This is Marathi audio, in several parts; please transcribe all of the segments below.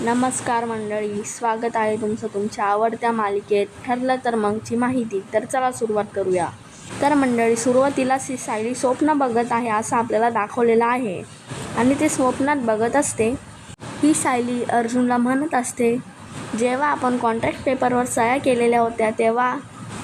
नमस्कार मंडळी स्वागत आहे तुमचं तुमच्या आवडत्या मालिकेत. ठरलं तर मगची माहिती. तर चला सुरुवात करूया. तर मंडळी सुरुवातीला सी सायली स्वप्न बघत आहे असं आपल्याला दाखवलेलं आहे. आणि ते स्वप्नात बघत असते. ही सायली अर्जुनला म्हणत असते जेव्हा आपण कॉन्ट्रॅक्ट पेपरवर सह्या केलेल्या होत्या तेव्हा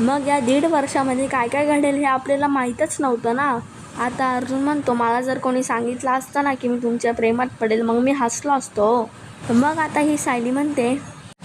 मग या दीड वर्षामध्ये काय काय घडेल हे आपल्याला माहीतच नव्हतं ना? आता अर्जुन म्हणतो मला जर कोणी सांगितलं असतं ना की मी तुमच्या प्रेमात पडेल मग मी हसलो असतो. मग आता ही सायली म्हणते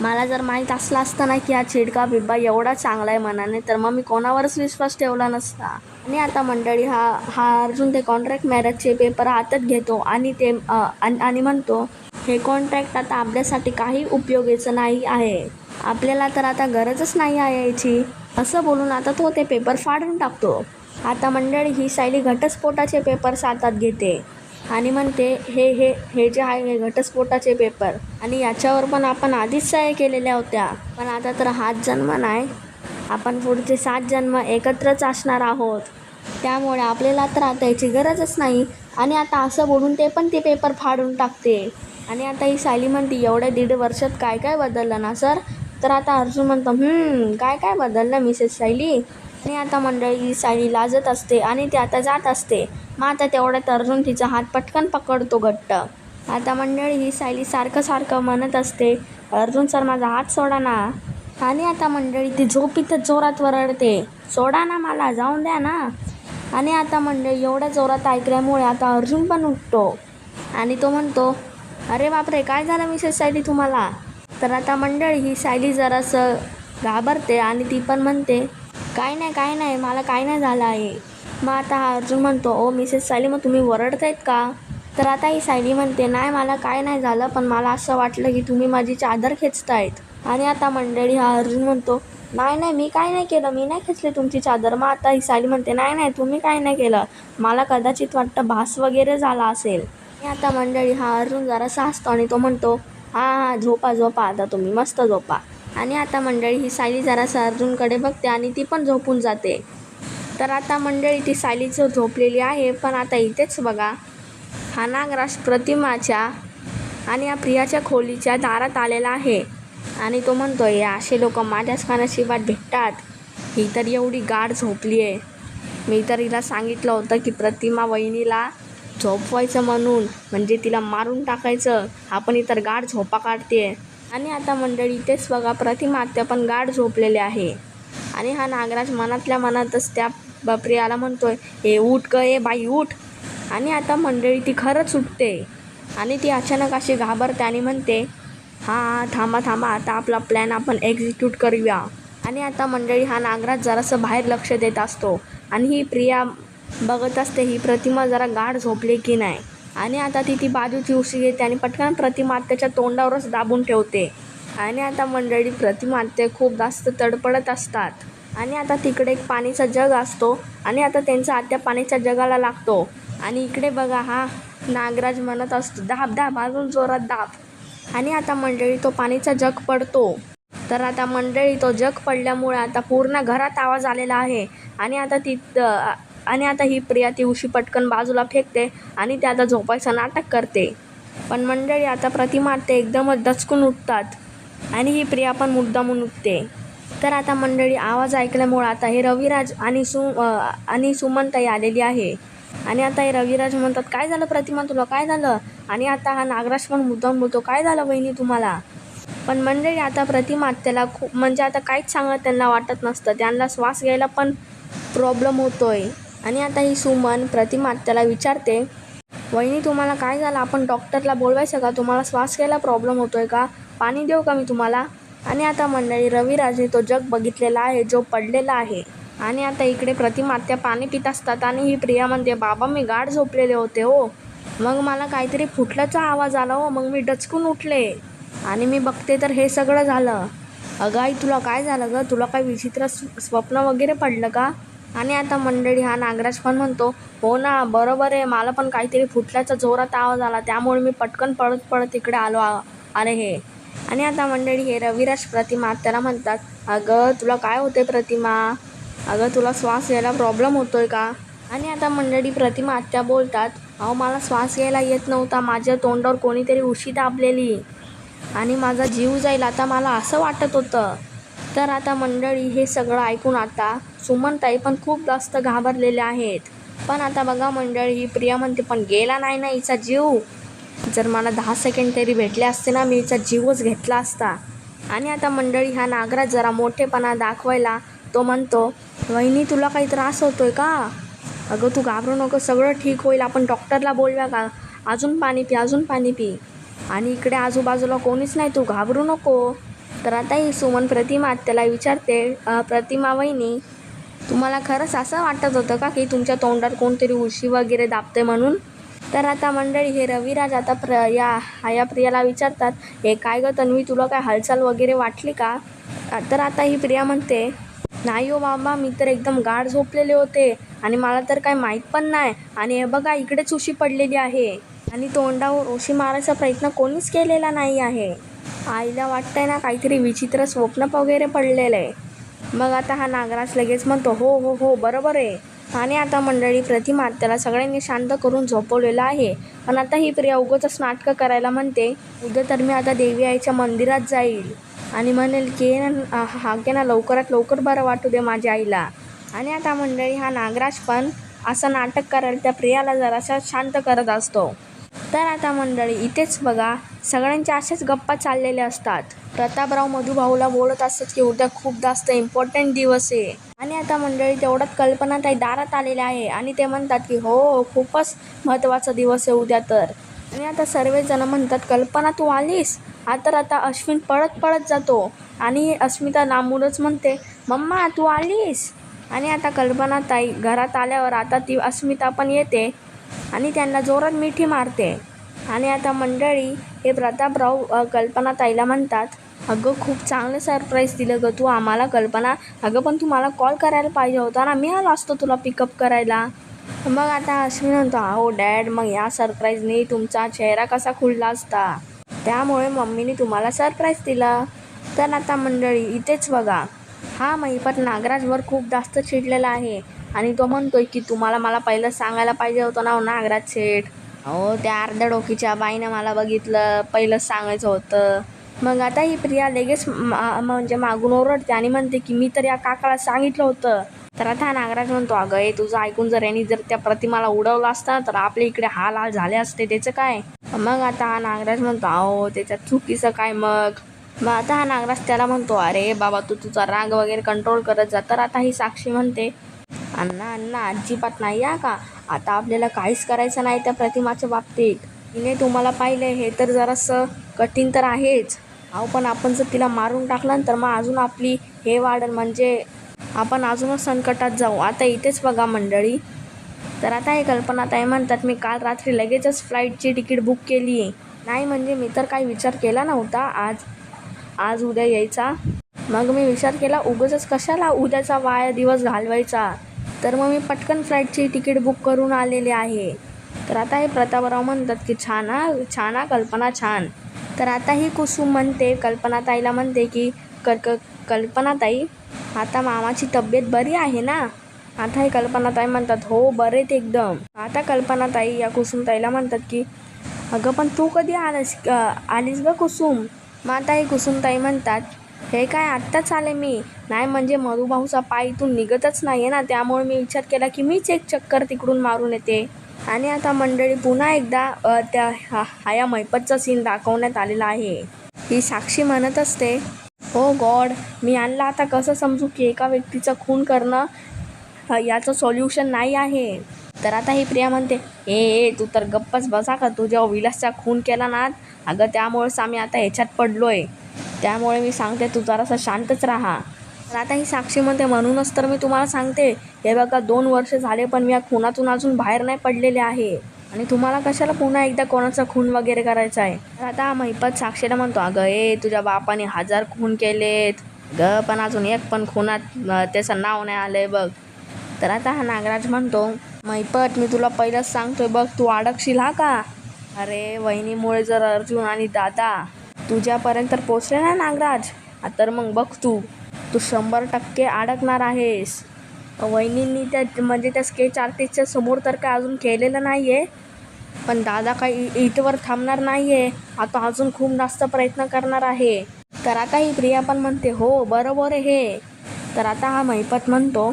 मला जर माहीत असलं असतं ना की हा चिडका बिब्बा एवढा चांगला आहे मनाने तर मग मी कोणावरच विश्वास ठेवला नसता. आणि आता मंडळी हा हा अर्जुन ते कॉन्ट्रॅक्ट मॅरेजचे पेपर हातात घेतो आणि ते आणि आणि म्हणतो हे कॉन्ट्रॅक्ट आता आपल्यासाठी काही उपयोगीचं नाही आहे. आपल्याला तर आता गरजच नाही आहे याची. असं बोलून आता तो ते पेपर फाडून टाकतो. आता मंडळी ही सायली घटस्फोटाचे पेपर्स हातात घेते. आणि म्हणते हे हे हे जे आहे हे घटस्फोटाचे पेपर. आणि याच्यावर पण आपण आधीच सह्या केलेल्या होत्या. पण आता तर हाच जन्म नाही. आपण पुढचे सात जन्म एकत्रच असणार आहोत. त्यामुळे आपल्याला तर आता याची गरजच नाही. आणि आता असं बोलून ते पण ते पेपर फाडून टाकते. आणि आता ही सायली म्हणते एवढ्या दीड वर्षात काय काय बदललं ना सर? तर आता अर्जुन म्हणतो काय काय बदललं मिसेस सायली? आणि आता मंडळी ही सायली लाजत असते आणि ती आता जात असते. मग आता तेवढ्यात अर्जुन तिचा हात पटकन पकडतो घट्ट. आता मंडळी ही सायली सारखं सारखं म्हणत असते अर्जुन सर माझा हात सोडा ना. आणि आता मंडळी ती झोपीतच जोरात वरडते सोडा ना मला जाऊन द्या ना. आणि आता मंडळी एवढ्या जोरात ऐकल्यामुळे आता अर्जुन पण उठतो. आणि तो म्हणतो अरे बापरे काय झालं मिसेस सायली तुम्हाला? तर आता मंडळी ही सायली जरासं घाबरते आणि ती पण म्हणते काय नाही काय नाही. मला काय नाही झालं आहे. मग आता हा अर्जुन म्हणतो ओ मिसेस सायली मग तुम्ही वरडतायत का? तर आता ही सायली म्हणते नाही मला काय नाही झालं पण मला असं वाटलं की तुम्ही माझी चादर खेचतायत. आणि आता मंडळी हा अर्जुन म्हणतो नाही नाही मी काय नाही केलं. मी नाही खेचली तुमची चादर. मग आता ही सायली म्हणते नाही नाही तुम्ही काय नाही केलं. मला कदाचित वाटतं भास वगैरे झाला असेल. आणि आता मंडळी हा अर्जुन जरासा हसतो आणि तो म्हणतो हां हां झोपा झोपा आता तुम्ही मस्त झोपा. आणि आता मंडळी ही सायली जरासा अर्जुनकडे बघते आणि ती पण झोपून जाते. तर आता मंडळी ती सायलीचं झोपलेली आहे पण आता इथेच बघा. हा नागराज प्रतिमाच्या आणि या प्रियाच्या खोलीच्या दारात आलेला आहे. आणि तो म्हणतो "हे असे लोक माझ्याच कानाशिवात भेटतात. ही तर एवढी गाढ झोपली आहे मी तर हिला सांगितलं होतं की प्रतिमा वहिनीला झोपवायचं म्हणून म्हणजे तिला मारून टाकायचं. आपण इतर गाढ झोपा काढते आणि आता मंडळी तेच बघा प्रतिमा पण गाढ झोपलेले आहे. आणि हा नागराज मनातल्या मनातच त्या ब- प्रियाला म्हणतोय हे उठ ग ए बाई उठ. आणि आता मंडळी ती खरंच उठते. आणि ती अचानक अशी घाबरते आणि म्हणते हां थांबा थांबा आता आपला प्लॅन आपण एक्झिक्यूट करूया. आणि आता मंडळी हा नागराज जरासं बाहेर लक्ष देत असतो. आणि ही प्रिया बघत असते ही प्रतिमा जरा गाढ झोपली की नाही? आणि आता ती ती बाजूची उशी घेते आणि पटकन प्रतिमात्याच्या तोंडावरच दाबून ठेवते. आणि आता मंडळी प्रतिमा खूप जास्त तडपडत असतात. आणि आता तिकडे एक पाणीचा जग असतो आणि आता त्यांचा आत्या पाणीच्या जगाला लागतो. आणि इकडे बघा हा नागराज म्हणत असतो दाब दाब अजून जोरात दाब. आणि आता मंडळी तो पाणीचा जग पडतो. तर आता मंडळी तो जग पडल्यामुळे आता पूर्ण घरात आवाज आलेला आहे. आणि आता ती आणि आता ही प्रिया ती उशी पटकन बाजूला फेकते आणि ते आता झोपायचं नाटक करते. पण मंडळी आता प्रतिमा ते एकदमच दचकून उठतात. आणि ही प्रिया पण मुद्दामून उठते. तर आता मंडळी आवाज ऐकल्यामुळं आता हे रविराज आणि सु आणि सुमनताई आलेली आहे. आणि आता हे रविराज म्हणतात काय झालं प्रतिमा तुला? काय झालं? आणि आता हा नागराज पण मुद्दाम बोलतो काय झालं बहिणी तुम्हाला? पण मंडळी आता प्रतिमा त्याला खूप म्हणजे आता काहीच सांगत त्यांना वाटत नसतं. त्यांना श्वास घ्यायला पण प्रॉब्लेम होतोय. आणि आता ही सुमन प्रतिमा त्याला विचारते वहिनी तुम्हाला काय झालं? आपण डॉक्टरला बोलवायचं का? तुम्हाला श्वास घ्यायला प्रॉब्लेम होतोय का? पाणी देऊ का मी तुम्हाला? आणि आता मंडळी रविराजने तो जग बघितलेला आहे जो पडलेला आहे. आणि आता इकडे प्रतिमा त्या पाणी पित असतात आणि ही प्रिया म्हणते बाबा मी गाढ झोपलेले होते हो. मग मला काहीतरी फुटल्याचा आवाज आला हो. मग मी डचकून उठले आणि मी बघते तर हे सगळं झालं. अगं आई तुला काय झालं गं? तुला काय विचित्र स्व- स्वप्न वगैरे पडलं का? आणि आता मंडळी हा नागराज पण म्हणतो हो ना बरोबर आहे मला पण काहीतरी फुटल्याचा जोरात आवाज आला त्यामुळे मी पटकन पळत पळत इकडे आलो आले हे. आणि आता मंडळी हे रविराज प्रतिमा त्याला म्हणतात अगं तुला काय होते प्रतिमा? अगं तुला श्वास घ्यायला प्रॉब्लेम होतोय का? आणि आता मंडळी प्रतिमा आत्या बोलतात अहो मला श्वास घ्यायला येत नव्हता माझ्या तोंडावर कोणीतरी उशी दाबलेली आणि माझा जीव जाईल आता मला असं वाटत होतं. तर आता मंडळी हे सगळं ऐकून आता सुमनताई पण खूप जास्त घाबरलेले आहेत. पण आता बघा मंडळी ही प्रिया म्हणते पण गेला नाही ना हिचा जीव. जर मला दहा सेकंड तरी भेटले असते ना मी हिचा जीवच घेतला असता. आणि आता मंडळी हा नागराज जरा मोठेपणा दाखवायला तो म्हणतो वहिनी तुला काही त्रास होतोय का? अगं तू घाबरू नको सगळं ठीक होईल आपण डॉक्टरला बोलूया का? अजून पाणी पी अजून पाणी पी. आणि इकडे आजूबाजूला कोणीच नाही तू घाबरू नको. तर आता ही सुमन प्रतिमा त्याला विचारते प्रतिमा वहिनी तुम्हाला खरंच असं वाटत होतं का की तुमच्या तोंडात कोणतरी उशी वगैरे दाबते म्हणून? तर आता मंडळी हे रविराज आता प्र या या प्रियाला विचारतात हे काय गं तन्वी तुला काय हालचाल वगैरे वाटली का? तर आता ही प्रिया म्हणते नाही हो बाबा मी तर एकदम गाढ झोपलेले होते आणि मला तर काय माहीत पण नाही. आणि हे बघा इकडेच उशी पडलेली आहे आणि तोंडावर उशी मारायचा प्रयत्न कोणीच केलेला नाही आहे. आईला वाटतंय ना काहीतरी विचित्र स्वप्न वगैरे पडलेलं आहे. मग आता हा नागराज लगेच म्हणतो हो हो हो बरोबर आहे. आणि आता मंडळी प्रतिमा त्याला सगळ्यांनी शांत करून झोपवलेलं आहे. पण आता ही प्रिया उगाचच नाटकं करायला म्हणते उद्या तर मी आता देवी आईच्या मंदिरात जाईल. आणि म्हणेल की हा ना लवकरात लवकर बरं वाटू दे माझ्या आईला. आणि आता मंडळी हा नागराज पण असं नाटक करायला त्या प्रियाला जरासा शांत करत असतो. तर आता मंडळी इथेच बघा सगळ्यांच्या अशाच गप्पा चाललेल्या असतात. प्रतापराव मधुभाऊला बोलत असतात की उद्या खूप जास्त इम्पॉर्टंट दिवस आहे. आणि आता मंडळी तेवढ्यात कल्पना ताई दारात आलेल्या आहे आणि ते म्हणतात की हो खूपच महत्त्वाचा दिवस आहे उद्या तर. आणि आता सर्वजण म्हणतात कल्पना तू आलीस? हा तर आता अश्विन पळत पळत जातो. आणि अस्मिता लांबूनच म्हणते मम्मा तू आलीस? आणि आता कल्पना ताई घरात आल्यावर आता ती अस्मिता पण येते. आणि त्यांना जोरात मिठी मारते. आणि आता मंडळी हे प्रतापराव कल्पना ताईला म्हणतात अगं खूप चांगलं सरप्राईज दिलं ग तू आम्हाला कल्पना. अगं पण तू मला कॉल करायला पाहिजे होता ना. मी आलो असतो तुला पिकअप करायला. मग आता अश्विन म्हणतो अहो डॅड मग या सरप्राईजने तुमचा चेहरा कसा खुलला असता? त्यामुळे मम्मीने तुम्हाला सरप्राईज दिला. तर आता मंडळी इथेच बघा. हा महिपत नागराजवर खूप जास्त चिडलेला आहे. आणि तो म्हणतोय की तुम्हाला मला पहिलं सांगायला पाहिजे होतं ना हो नागराज शेठ. अहो त्या अर्ध्या डोकीच्या बाईनं मला बघितलं पहिलंच सांगायचं होतं. मग आता ही प्रिया लगेच म्हणजे मागून ओरडते आणि म्हणते की मी तर या काकाला सांगितलं होतं. तर आता हा नागराज म्हणतो अगं हे तुझं ऐकून जर यांनी जर त्या प्रतिमाला उडवलं असतं तर आपल्या इकडे हाल हाल झाले असते त्याचं काय? मग आता हा नागराज म्हणतो अहो त्याच्यात चुकीचं काय मग? मग आता हा नागराज त्याला म्हणतो अरे बाबा तू तुझा राग वगैरे कंट्रोल करत जा. तर आता ही साक्षी म्हणते अण्णा अण्णा अजिबात नाही या का? आता आपल्याला काहीच करायचं नाही त्या प्रतिमाच्या बाबतीत. तिने तुम्हाला पाहिलं हे तर जरासं कठीण तर आहेच. अहो पण आपण जर तिला मारून टाकलं तर मग अजून आपली हे वाढेल म्हणजे आपण अजूनच संकटात जाऊ. आता इथेच बघा मंडळी. तर आता हे कल्पना ताई म्हणतात मी काल रात्री लगेचच फ्लाईटची तिकीट बुक केली आहे. नाही म्हणजे मी तर काही विचार केला नव्हता आज. आज उद्या यायचा. मग मी विचार केला उगाचच कशाला उद्याचा वाया दिवस घालवायचा? तर मग मी पटकन फ्लाईटची तिकीट बुक करून आलेले आहे. तर आता हे प्रतापराव म्हणतात की छान हा छान हा कल्पना छान. तर आता ही कुसुम म्हणते कल्पनाताईला म्हणते की क क कल्पनाताई आता मामाची तब्येत बरी आहे ना? आता हे कल्पनाताई म्हणतात हो बरेत एकदम. आता कल्पनाताई या कुसुमताईला म्हणतात की अगं पण तू कधी आलीस आलीस ग कुसुम? मग आता हे कुसुमताई म्हणतात हे काय आत्ताच आले मी? नाही म्हणजे मधुभाऊचा पाय इथून निघतच नाही आहे ना त्यामुळे मी विचार केला की मीच एक चक्कर तिकडून मारून येते. आणि आता मंडळी पुन्हा एकदा त्या हा या मैपतचा सीन दाखवण्यात आलेला आहे. ही साक्षी म्हणत असते हो गॉड मी आणला आता कसं समजू की एका व्यक्तीचं खून करणं याचं सॉल्युशन नाही आहे? तर आता ही प्रिया म्हणते ए ए तू तर गप्पच बसा का? तू जेव्हा विलासचा खून केला ना अगं त्यामुळेच आम्ही आता ह्याच्यात पडलो आहे त्यामुळे मी सांगते तू जरासा शांतच राहा. तर आता ही साक्षी म्हणते म्हणूनच तर मी तुम्हाला सांगते हे बघा दोन वर्ष झाले पण मी या खुनातून अजून बाहेर नाही पडलेले आहे. आणि तुम्हाला कशाला पुन्हा एकदा कोणाचा खून वगैरे करायचा आहे? तर आता महिपत साक्षीला म्हणतो अगं ए तुझ्या बापाने हजार खून केलेत. ग पण अजून एक पण खुनात त्याचं नाव नाही आलंय बघ. तर आता हा नागराज म्हणतो महिपत मी तुला पहिलंच सांगतोय बघ तू अडकशील हा का? अरे वहिनीमुळे जर अर्जुन आणि दादा तुझ्यापर्यंत तर पोचले ना नागराज. तर मग बघ तू. तू शंभर टक्के अडकणार आहेस. वहिनींनी त्या म्हणजे त्या स्केच आर्टिस्टच्या समोर तर काय अजून केलेलं नाही आहे पण दादा काही इथवर थांबणार नाही आहे आता अजून खूप जास्त प्रयत्न करणार आहे. तर आता ही प्रिया पण म्हणते हो बरोबर आहे. हे तर आता हा महिपत म्हणतो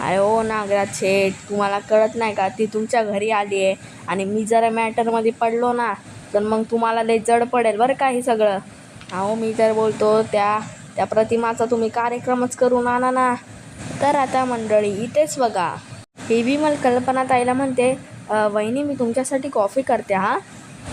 अरे हो नागराज शेठ. तुम्हाला कळत नाही का? ती तुमच्या घरी आली आहे. आणि मी जर मॅटरमध्ये पडलो ना तर मग तुम्हाला लय जड पडेल बरं का हे सगळं. अहो मी तर बोलतो त्या त्या प्रतिमाचा तुम्ही कार्यक्रमच करून आणा ना. तर आता मंडळी इथेच बघा. ही विमल कल्पना ताईला म्हणते वहिनी मी तुमच्यासाठी कॉफी करते हां.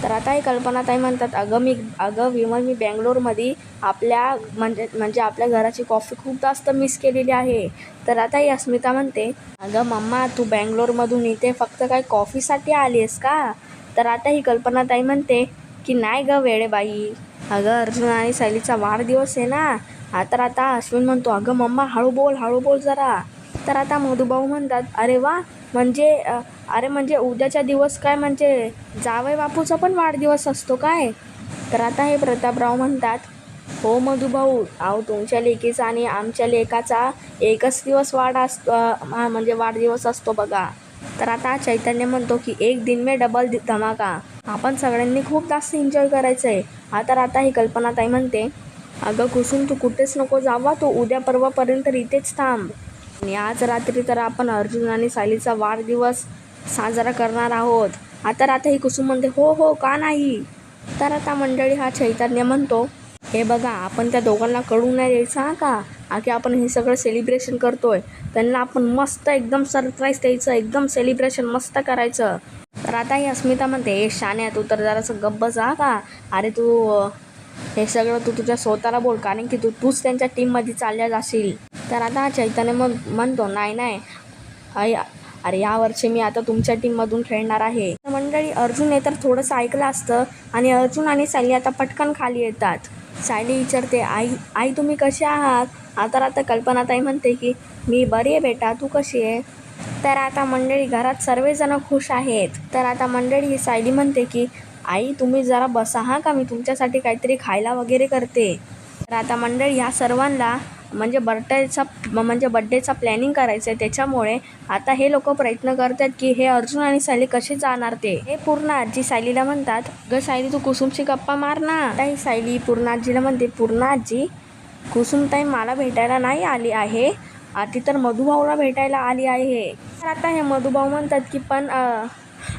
तर आता ही कल्पनाताई म्हणतात अगं मी अगं विमल मी बँगलोरमध्ये आपल्या म्हणजे म्हणजे आपल्या घराची कॉफी खूप जास्त मिस केलेली आहे. तर आता ही अस्मिता म्हणते अगं मम्मा तू बँगलोरमधून इथे फक्त काय कॉफीसाठी आली आहेस का? तर आता ही कल्पनाताई म्हणते की नाही गं वेळेबाई. अगं अर्जुन आणि शैलीचा वाढदिवस आहे ना. हा तर आता अश्विन म्हणतो अगं मम्मा हळू बोल हळू बोल जरा. तर आता मधुभाऊ म्हणतात अरे वा म्हणजे अरे म्हणजे उद्याच्या दिवस काय म्हणजे जावई बापूचा पण वाढदिवस असतो काय? तर आता हे प्रतापराव म्हणतात हो मधुभाऊ अहो तुमच्या लेकीचा आणि आमच्या लेकाचा एकच दिवस वाढ असतो म्हणजे वाढदिवस असतो बघा. तर आता चैतन्य म्हणतो की एक दिन में डबल धमाका. आपण सगळ्यांनी खूप जास्त एन्जॉय करायचं आहे हा तर आता ही कल्पनाताई म्हणते अगं कुसुम तू कुठेच नको जावा तू उद्या परवापर्यंत इथेच थांब. आणि आज रात्री तर आपण अर्जुन आणि सालीचा वाढदिवस साजरा करणार आहोत. आता ही कुसुम म्हणते हो हो का नाही? तर आता मंडळी हा चैतन्य म्हणतो हे बघा आपण त्या दोघांना कळू नाही द्यायचं हा का? आखी आपण हे सगळं सेलिब्रेशन करतोय. त्यांना आपण मस्त एकदम सरप्राईज द्यायचं एकदम सेलिब्रेशन मस्त करायचं. तर आता ही अस्मिता म्हणते हे शान्या तू तर जरासं गप्प जा का? अरे तू हे सगळं तू तुझ्या स्वतःला बोल कारण की तू तूच त्यांच्या टीममध्ये चालल्या जाशील. तर आता चैतन्य मग म्हणतो नाही नाही अरे यावर्षी मी आता तुमच्या टीममधून खेळणार आहे. तर मंडळी अर्जुनने तर थोडंसं ऐकलं असतं आणि अर्जुन आणि सायली आता पटकन खाली येतात. सायली विचारते आई आई तुम्ही कसे आहात? आता आता कल्पनाताई म्हणते की मी बरी आहे बेटा तू कशी आहे? तर आता मंडळी घरात सर्वजण खुश आहेत. तर आता मंडळी ही सायली म्हणते की आई तुम्ही जरा बसा हा का? मी तुमच्यासाठी काहीतरी खायला वगैरे करते. तर आता मंडळी ह्या सर्वांना म्हणजे बर्थडेचा म्हणजे बड्डेचा प्लॅनिंग करायचं आहे त्याच्यामुळे आता हे लोक प्रयत्न करतात की हे अर्जुन आणि सायली कसे जाणार ते. हे पूर्ण आजी सायलीला म्हणतात ग सायली तू कुसुमची गप्पा मार ना. आता ही सायली पूर्ण आजीला म्हणते पूर्ण आजी कुसुमताई मला भेटायला नाही आली आहे. ती तर मधुभाऊला भेटायला आली आहे. तर आता हे मधुभाऊ म्हणतात की पण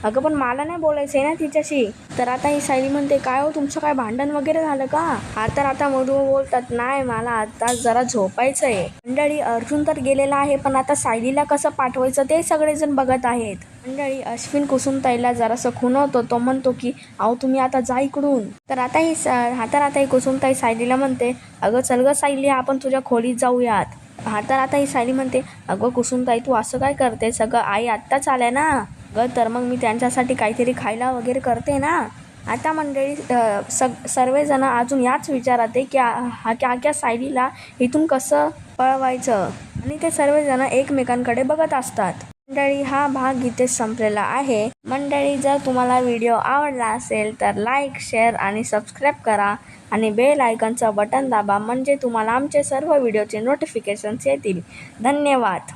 अगं पण मला नाही बोलायचं आहे ना तिच्याशी. तर आता ही सायली म्हणते काय हो तुमचं काय भांडण वगैरे झालं का? हा तर आता मधू बोलतात नाही मला आता जरा झोपायचं आहे मंडळी अर्जुन तर गेलेला आहे पण आता सायलीला कसं पाठवायचं ते सगळेजण बघत आहेत. मंडळी अश्विन कुसुमताईला जरासं खुणवतो तो म्हणतो की अहो तुम्ही आता जा इकडून. तर आता ही स- हा तर आता ही कुसुमताई सायलीला म्हणते अगं चल ग सायली आपण तुझ्या खोलीत जाऊयात. हा तर आता ही सायली म्हणते अगं कुसुमताई तू असं काय करते सगळं आई आत्ताच आल्या ना. अगं तर मग मी त्यांच्यासाठी काहीतरी खायला वगैरे करते ना. आता मंडळी सग सर्वजणं अजून याच विचारात आहे की हा क्या आख्या सायलीला इथून कसं पळवायचं? आणि ते सर्वजण एकमेकांकडे बघत असतात. मंडळी हा भाग इथे संपलेला आहे. मंडळी जर तुम्हाला व्हिडिओ आवडला असेल तर लाईक शेअर आणि सबस्क्राईब करा. आणि बेल आयकनचं बटन दाबा म्हणजे तुम्हाला आमचे सर्व व्हिडिओचे नोटिफिकेशन्स येतील. धन्यवाद.